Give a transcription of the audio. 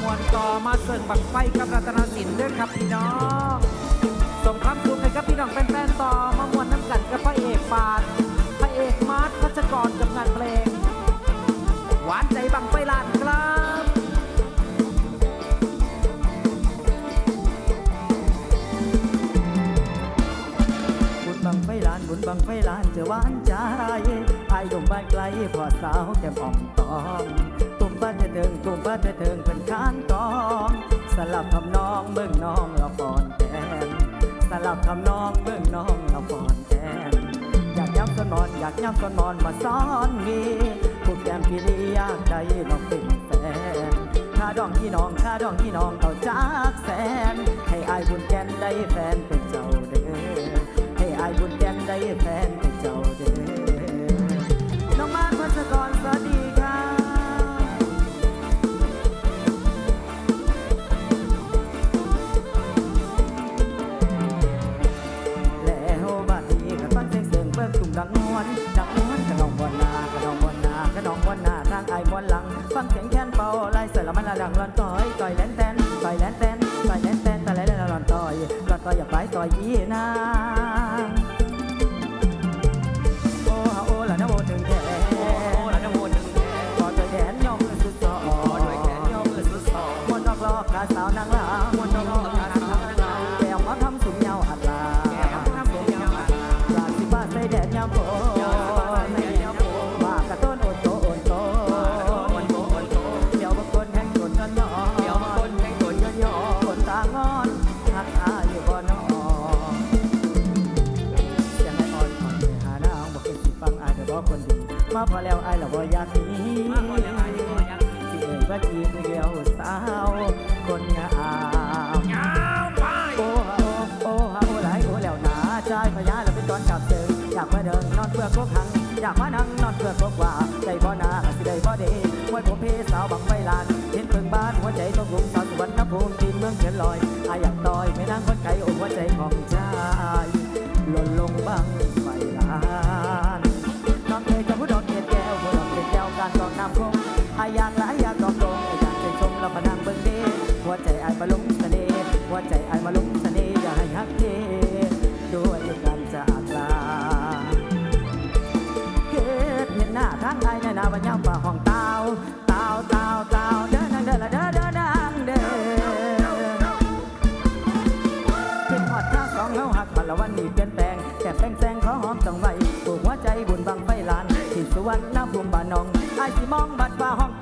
มวลต่อมาเสิร์ฟบังไฟกับรัตนสินด้วยครับพี่น้องส่งความสุขให้กับพี่น้องแฟนๆต่อมามวลน้ำกันกับพระเอกปาดพระเอกมาร์ทพัชกรกับงานเพลง หวานใจบังไฟลานครับ บังไฟลานจะหวานใจไอ้ดมบ้านไกลพอสาวแก้มอ่องตองตุ่มบ้านเถิงตุ่มบ้านเถิงเพิ่นคานกอง สลับทำนองเบิ่งน้องละฟอนแกนสลับทำนองเบิ่งน้องละฟอนแกนอยากย้ำสนอนอยากย้ำสนอนมาซ้อนมีผู้แก้มพี่ลีอยากได้น้องเป็นแฟนข้าดองที่น้องข้าดองที่น้องเอาจากแสนให้อายบุญแกนได้แฟนเป็นเจ้าเด้อให้อายบุญแกน ได้แฟนเป็นเจ้าเด้อน้องมาพัชกรสวัสดีครับแล้วบัดนี้ก็ฟังเสียงเสียงเบิกตุ่มดังวลดังนวลกระนองบวนนากระนองบวนนากระนองบวนนาทางไอ้บวนหลัง ฟังเสียงแค้นเป่าไล่เสร็จแล้วมันละดังร้อนต่อยต่อยแลนแตนต่อยแลนแตนต่อยแลนแตนต่อยแลนแตนร้อนต่อยร้อนต่อยอย่าไปต่อยยีนาง บ่คนดี มาพอแล้วอายและบ่อยากหนีมาคนเดียวอายบ่อยากหนีที่เอ่ยว่าจีบเดียวสาว คนงามยาวไปโอ้โอ้โอ้โอ้หลายโอ้แล้วหนาใจพญาแล้วเป็นตอนกลับเจออยากมาเดินนอนเพื่อกกหังอยากมานั่งนอนเพื่อกกว่าใจบ่นาสิได้บ่เดมวยผมเพสาวบังไฟลานเห็นเพิ่งบ้านหัวใจต้องรุมสาวสุวรรณภูมิดินเมืองเขียนลอยอาอยากต่อยไม่นั่งคนไกลโอ้หัวใจของชายหล่นลงบัง อดข้าสองเฮาหักบัดละวันนี้เปลี่ยนแปลงแค่แป้งแซงขอหอมต้องไว้ปลูกหัวใจบุญบังไฟลานที่สุวรรณภูมิบ้านนองไอ้ที่มองบัดฟ้าห้องตุ้มตุ้มตุ้ม